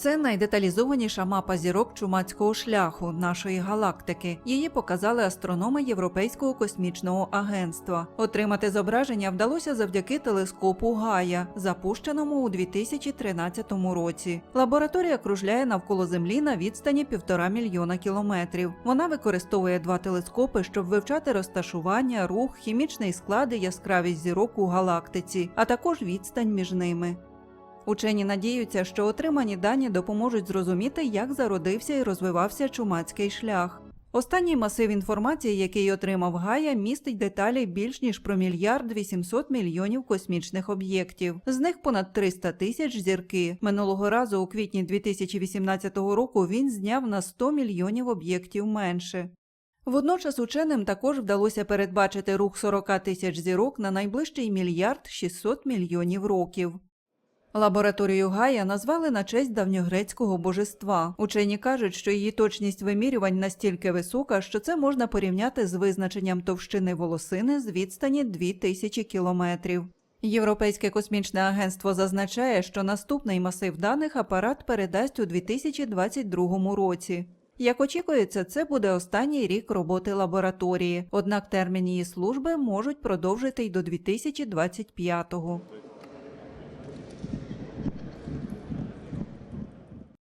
Це найдеталізованіша мапа зірок чумацького шляху нашої галактики. Її показали астрономи Європейського космічного агентства. Отримати зображення вдалося завдяки телескопу Гая, запущеному у 2013 році. Лабораторія кружляє навколо Землі на відстані півтора мільйона кілометрів. Вона використовує два телескопи, щоб вивчати розташування, рух, хімічний склад і яскравість зірок у галактиці, а також відстань між ними. Учені надіються, що отримані дані допоможуть зрозуміти, як зародився і розвивався чумацький шлях. Останній масив інформації, який отримав Гая, містить деталі більш ніж про мільярд 800 мільйонів космічних об'єктів. З них понад 300 тисяч зірки. Минулого разу, у квітні 2018 року, він зняв на 100 мільйонів об'єктів менше. Водночас ученим також вдалося передбачити рух 40 тисяч зірок на найближчий мільярд 600 мільйонів років. Лабораторію Гая назвали на честь давньогрецького божества. Учені кажуть, що її точність вимірювань настільки висока, що це можна порівняти з визначенням товщини волосини з відстані 2000 кілометрів. Європейське космічне агентство зазначає, що наступний масив даних апарат передасть у 2022 році. Як очікується, це буде останній рік роботи лабораторії, однак термін її служби можуть продовжити й до 2025-го.